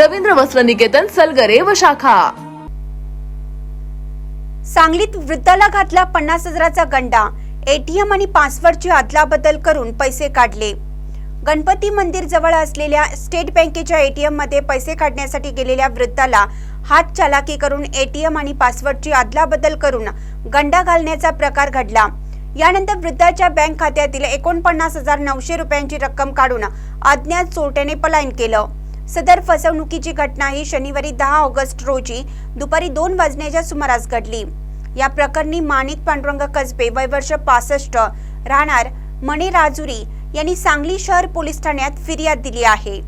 रवींद्र वस्त्र निकेतन सलगरे व शाखा. सांगलीत वृद्धाला घातला पन्नास हजाराचा गंडा. एटीएम आणि पासवर्डची अदलाबदल करून पैसे काढले. गणपती मंदिर जवळ असलेल्या स्टेट बँकेच्या एटीएममध्ये पैसे काढण्यासाठी गेलेल्या वृद्धाला हात चालाकी करून एटीएम आणि पासवर्डची अदलाबदल करून गंडा घालण्याचा प्रकार घडला. यानंतर वृद्धाच्या बँक खात्यातील एकोणपन्नास हजार नऊशे रुपयांची रक्कम काढून अज्ञात चोरट्याने पलायन केलं. सदर फसवणुकीची घटना ही शनिवारी दहा ऑगस्ट रोजी दुपारी दोन वाजण्याच्या सुमारास घडली. या प्रकरणी माणिक पांडुरंग कसबे वय वर्ष पासष्ट राहणार मणे राजुरी यांनी सांगली शहर पोलीस ठाण्यात फिर्याद दिली आहे.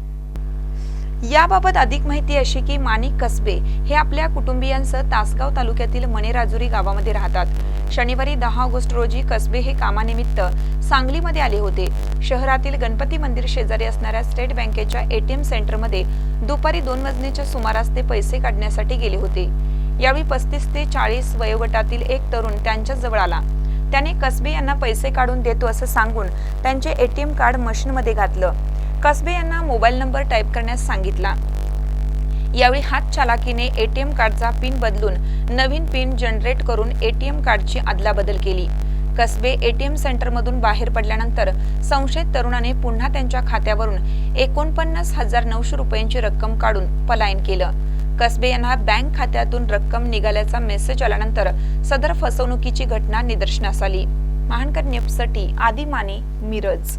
याबाबत अधिक माहिती अशी की माणिक कसबे हे आपल्या कुटुंबियांसह तासगाव तालुक्यातील मणेराजुरी गावामध्ये राहतात. शनिवारी दहा ऑगस्ट रोजी कसबे हे कामानिमित्त सांगलीमध्ये आले होते. शहरातील गणपती मंदिर शेजारी असणाऱ्या स्टेट बँकेच्या एटीएम सेंटरमध्ये दुपारी दोन वाजण्याच्या सुमारास ते पैसे काढण्यासाठी गेले होते. यावेळी पस्तीस ते चाळीस वयोगटातील एक तरुण त्यांच्या जवळ आला. त्याने कसबे यांना पैसे काढून देतो असं सांगून त्यांचे एटीएम कार्ड मशीनमध्ये घातलं. कसबे यांना मोबाईल नंबर टाईप करण्यास सांगितला. यावेळी हात चालाकीने एटीएम कार्डचा पिन बदलून नवीन पिन जनरेट करून एटीएम कार्डची अदलाबदल केली. कसबे एटीएम सेंटरमधून बाहेर पडल्यानंतर संशयित तरुणाने पुन्हा त्यांच्या खात्यावरून एकोणपन्नास हजार नऊशे रुपयांची रक्कम काढून पलायन केलं. कसबे यांना बँक खात्यातून रक्कम निघाल्याचा मेसेज आल्यानंतर सदर फसवणुकीची घटना निदर्शनास आली. महानकर न्यूजसाठी आदी माने मिरज.